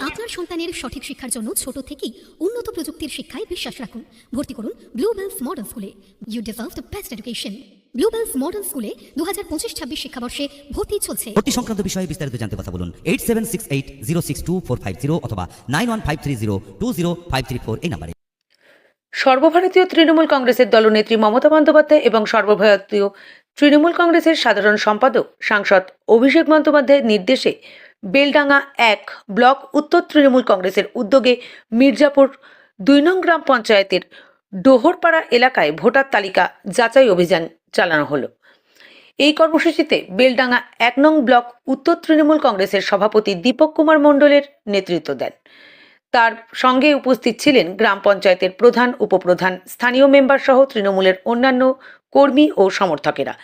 আপনার সন্তানের সঠিক শিক্ষার জন্য ছোট থেকেই উন্নত প্রযুক্তির শিক্ষায় বিশ্বাস রাখুন। ভর্তি করুন ব্লু বেলস মডার্ন স্কুলে you deserve the best education blue bells modern স্কুলে দু হাজার পঁচিশ ছাব্বিশ শিক্ষাবর্ষে ভর্তি চলছে। ভর্তি সংক্রান্ত বিষয়ে বিস্তারিত জানতে কথা বলুন eight seven six eight zero six two four five zero অথবা nine one five three zero two zero five three four এই নাম্বারে। সর্বভারতীয় তৃণমূল কংগ্রেসের দলনেত্রী মমতা বন্দ্যোপাধ্যায় এবং সর্বভারতীয় তৃণমূল কংগ্রেসের সাধারণ সম্পাদক সাংসদ অভিষেক বন্দ্যোপাধ্যায়ের নির্দেশে বেলডাঙ্গা এক ব্লক উত্তর তৃণমূল কংগ্রেসের উদ্যোগে মির্জাপুর দুই নং গ্রাম পঞ্চায়েতের ডোহরপাড়া এলাকায় ভোটার তালিকা যাচাই অভিযান চালানো হলো। এই কর্মসূচিতে বেলডাঙ্গা এক নং ব্লক উত্তর তৃণমূল কংগ্রেসের সভাপতি দীপক কুমার মণ্ডলের নেতৃত্ব দেন। তার সঙ্গে উপস্থিত ছিলেন গ্রাম পঞ্চায়েতের প্রধান, উপপ্রধান, স্থানীয় মেম্বার সহ তৃণমূলের অন্যান্য কর্মী ও সমর্থকেরা।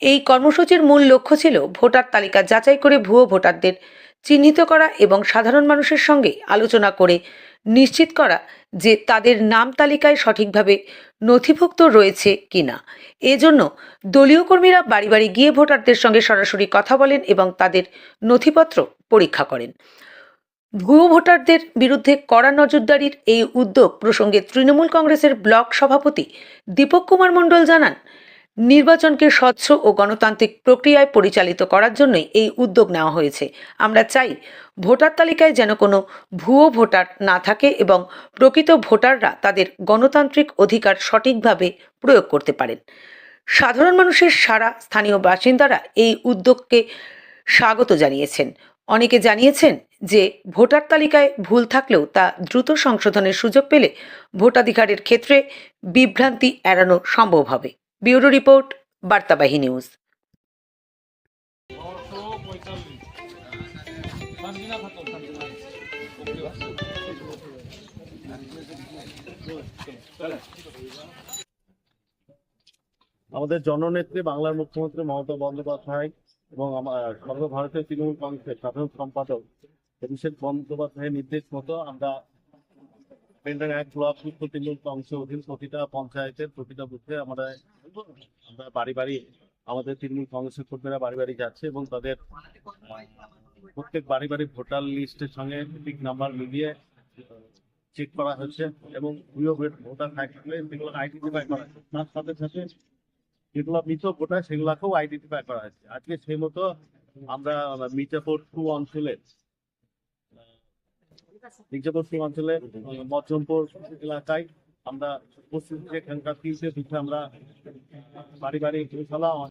এই কর্মসূচির মূল লক্ষ্য ছিল ভোটার তালিকা যাচাই করে ভুয়ো ভোটারদের চিহ্নিত করা এবং সাধারণ মানুষের সঙ্গে আলোচনা করে নিশ্চিত করা যে তাদের নাম তালিকায় সঠিকভাবে নথিভুক্ত রয়েছে কিনা। এজন্য দলীয় কর্মীরা বাড়ি বাড়ি গিয়ে ভোটারদের সঙ্গে সরাসরি কথা বলেন এবং তাদের নথিপত্র পরীক্ষা করেন। ভুয়ো ভোটারদের বিরুদ্ধে কড়া নজরদারির এই উদ্যোগ প্রসঙ্গে তৃণমূল কংগ্রেসের ব্লক সভাপতি দীপক কুমার মণ্ডল জানান নির্বাচনকে স্বচ্ছ ও গণতান্ত্রিক প্রক্রিয়ায় পরিচালিত করার জন্যই এই উদ্যোগ নেওয়া হয়েছে। আমরা চাই ভোটার তালিকায় যেন কোনো ভুয়ো ভোটার না থাকে এবং প্রকৃত ভোটাররা তাদের গণতান্ত্রিক অধিকার সঠিকভাবে প্রয়োগ করতে পারেন। সাধারণ মানুষের সারা স্থানীয় বাসিন্দারা এই উদ্যোগকে স্বাগত জানিয়েছেন। অনেকে জানিয়েছেন যে ভোটার তালিকায় ভুল থাকলেও তা দ্রুত সংশোধনের সুযোগ পেলে ভোটাধিকারের ক্ষেত্রে বিভ্রান্তি এড়ানো সম্ভব হবে। ব্যুরো রিপোর্ট, বার্তাবাহী নিউজ। আমাদের জননেত্রী বাংলার মুখ্যমন্ত্রী মমতা বন্দ্যোপাধ্যায় এবং আমার সর্বভারতীয় তৃণমূল কংগ্রেসের সাধারণ সম্পাদক অভিষেক বন্দ্যোপাধ্যায়ের নির্দেশ মতো আমরা পেন্ডার এক ব্লক তৃণমূল কংগ্রেসের অধীন প্রতিটা পঞ্চায়েতের প্রতিটা বুথে আমরা আমরা বাড়ি বাড়ি আমাদের তৃণমূল কংগ্রেসের কর্মীরা বাড়ি বাড়ি যাচ্ছে এবং তাদের প্রত্যেক বাড়ি বাড়ি ভোটার লিস্টের সঙ্গে ঠিক নাম্বার মিলিয়ে চেক করা হচ্ছে এবং ভোটার থাকলে সেগুলো আইডেন্টিফাই করা হচ্ছে। তার সাথে সাথে যেগুলো মৃত ভোটার, সেগুলাকেও আইডেন্টিফাই করা হয়েছে আজকে সেই মতো আমরা মির্জাপুর টু অঞ্চলে মির্জাপুর অঞ্চলে মজ্জমপুর এলাকায় আমরা উপস্থিত আমরা বাড়ি বাড়ি